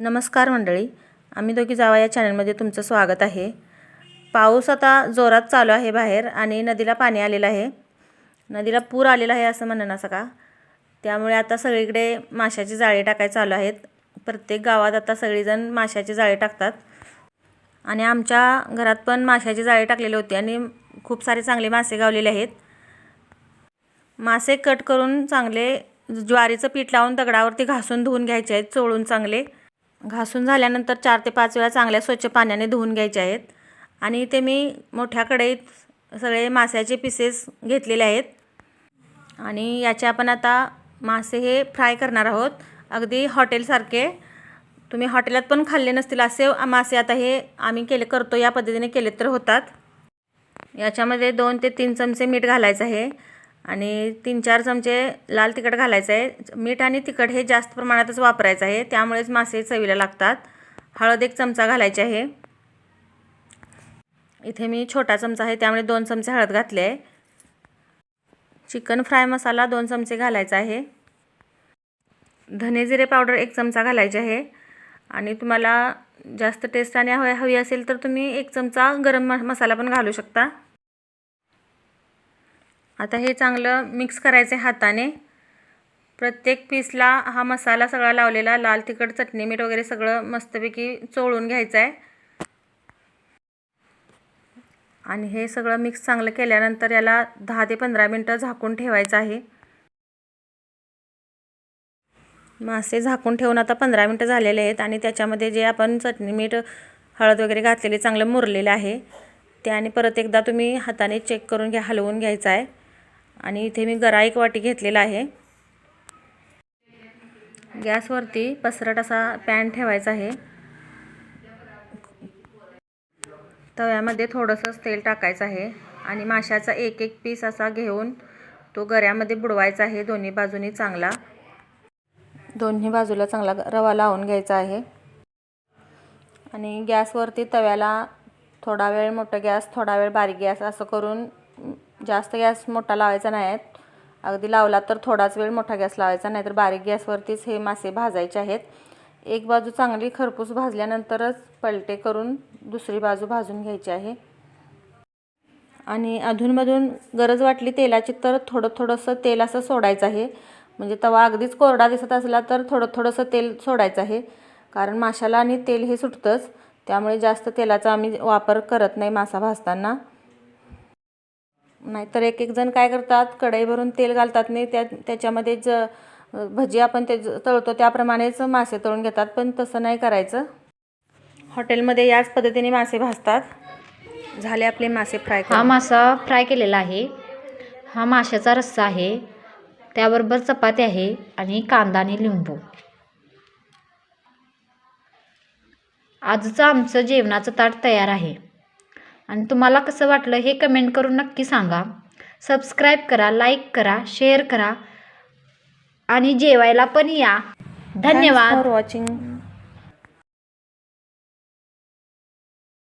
नमस्कार मंडळी आम्ही दोघी जावा या चॅनलमध्ये तुमचं स्वागत आहे. पाऊस आता जोरात चालू आहे बाहेर आणि नदीला पाणी आलेलं आहे. नदीला पूर आलेला आहे असं म्हणणं सका का त्यामुळे आता सगळीकडे माशाची जाळी टाकाय चालू आहेत. प्रत्येक गावात आता सगळीजण माशाची जाळी टाकतात. आणि आमच्या घरात पण माशाची जाळी टाकलेली होती आणि खूप सारे चांगले मासे गावलेले आहेत. मासे कट करून चांगले ज्वारीचं पीठ लावून दगडावरती घासून धुवून घ्यायचे आहेत चोळून चांगले. घासून झाल्यानंतर चार ते पाच वेळा चांगल्या स्वच्छ पाण्याने धुवून घ्यायचे आहेत. आणि इथे मी मोठ्या कढईत सगळे मास्याचे पीसेस घेतलेले आहेत. आणि याचे आपण आता मासे हे फ्राय करणार आहोत. अगदी हॉटेलसारखे तुम्ही हॉटेलात पण खाल्ले नसतील असे मासे आता हे आम्ही केले करतो या पद्धतीने केले तर होतात. याच्यामध्ये दोन ते तीन चमचे मीठ घालायचं आहे. आणि तीन चार चमचे लाल तिखट घालायचं आहे. मीठ आणि तिखट हे जास्त प्रमाणातच वापरायचं आहे. त्यामुळेच मासे चवीला लागतात. हळद एक चमचा घालायची आहे. इथे मी छोटा चमचा आहे. त्यामुळे दोन चमचे हळद घातले आहे. चिकन फ्राय मसाला दोन चमचे घालायचा आहे. धने जिरे पावडर एक चमचा घालायचे आहे. आणि तुम्हाला जास्त टेस्ट आणि हवी हवी असेल तर तुम्ही एक चमचा गरम मसाला पण घालू शकता. आता हे चांगलं मिक्स करायचं आहे हाताने. प्रत्येक पीसला हा मसाला सगळा लावलेला लाल तिखट चटणी मीठ वगैरे सगळं मस्तपैकी चोळून घ्यायचं आहे आणि हे सगळं मिक्स चांगलं केल्यानंतर याला दहा ते पंधरा मिनटं झाकून ठेवायचं आहे. मासे झाकून ठेवून आता पंधरा मिनटं झालेले आहेत आणि त्याच्यामध्ये जे आपण चटणी मीठ हळद वगैरे घातलेले चांगलं मुरलेलं आहे ते आणि परत एकदा तुम्ही हाताने चेक करून घ्या हलवून घ्यायचं आहे. आणि इथे मी गरा एक वाटी घेतलेला आहे. गॅसवरती पसरट असा पॅन ठेवायचा आहे. तव्यामध्ये थोडंसंच तेल टाकायचं आहे आणि माशाचा एक एक पीस असा घेऊन तो गऱ्यामध्ये बुडवायचा आहे. दोन्ही बाजूनी चांगला दोन्ही बाजूला चांगला रवा लावून घ्यायचा आहे. आणि गॅसवरती तव्याला थोडा वेळ मोठा गॅस थोडा वेळ बारीक गॅस असं करून जास्त गॅस मोठा लावायचा नाही आहेत अगदी लावला तर थोडाच वेळ मोठा गॅस लावायचा नाही तर बारीक गॅसवरतीच हे मासे भाजायचे आहेत. एक बाजू चांगली खरपूस भाजल्यानंतरच पलटे करून दुसरी बाजू भाजून घ्यायची आहे. आणि अधूनमधून गरज वाटली तेलाची तर थोडं थोडंसं तेल असं सोडायचं आहे. म्हणजे तवा अगदीच कोरडा दिसत असला तर थोडं थोडंसं तेल सोडायचं आहे. कारण माशाला आणि तेल हे सुटतंच. त्यामुळे जास्त तेलाचा आम्ही वापर करत नाही मासा भाजताना. नाहीतर एक एक जण काय करतात कढई भरून तेल घालतात नाही त्या त्याच्यामध्ये ज भजी आपण ते तळतो त्याप्रमाणेच मासे तळून घेतात पण तसं नाही करायचं. हॉटेलमध्ये याच पद्धतीने मासे भाजतात. झाले आपले मासे फ्राय हा मासा फ्राय केलेला आहे. हा माशाचा रस्सा आहे. त्याबरोबर चपाती आहे आणि कांदा आणि लिंबू. आजचं आमचं जेवणाचं ताट तयार आहे. आणि तुम्हाला कसं वाटलं हे कमेंट करून नक्की सांगा. सबस्क्राईब करा लाईक करा शेअर करा आणि जेवायला पण या. धन्यवाद. For watching